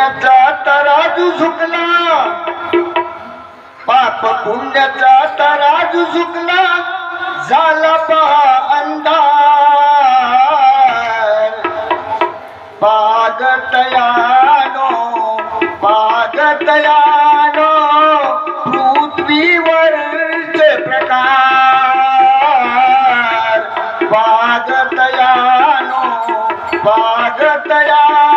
पुण्याचा तराजू झुकला. पाप पुण्याचा तराजू झुकला. झाला पहा अंधार. पागतयानो पागतयानो पृथ्वीवरचे प्रकार. पागतयानो पागतया